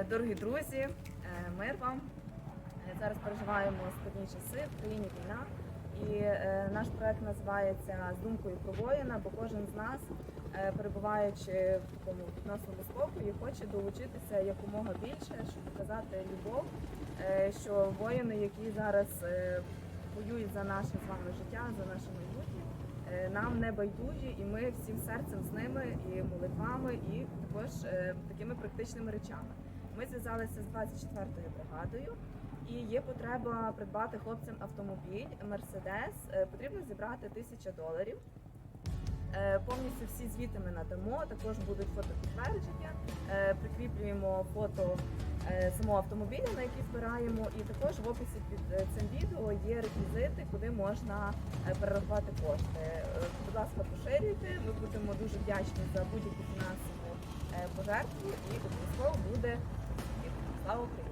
Е, Дорогі друзі, е, мир вам. Е, Зараз переживаємо складні часи, в країні війна. І наш проект називається з думкою про воїна, бо кожен з нас, перебуваючи в такому відносному спокої, хоче долучитися якомога більше, щоб показати любов, що воїни, які зараз воюють за наше з вами життя, за наше майбутнє, нам не байдужі, і ми всім серцем з ними, і молитвами, і також такими практичними речами. Ми зв'язалися з 24-ю бригадою, і є потреба придбати хлопцям автомобіль Мерседес. Потрібно зібрати тисяча доларів. Е, Повністю всі звіти ми надамо. Також будуть фотопідтвердження. Е, Прикріплюємо фото е, самого автомобіля, на який збираємо. І також в описі під цим відео є реквізити, куди можна перерахувати кошти. Будь ласка, поширюйте. Ми будемо дуже вдячні за будь-яку фінансову е, пожертву і обов'язково буде. Слава Україні!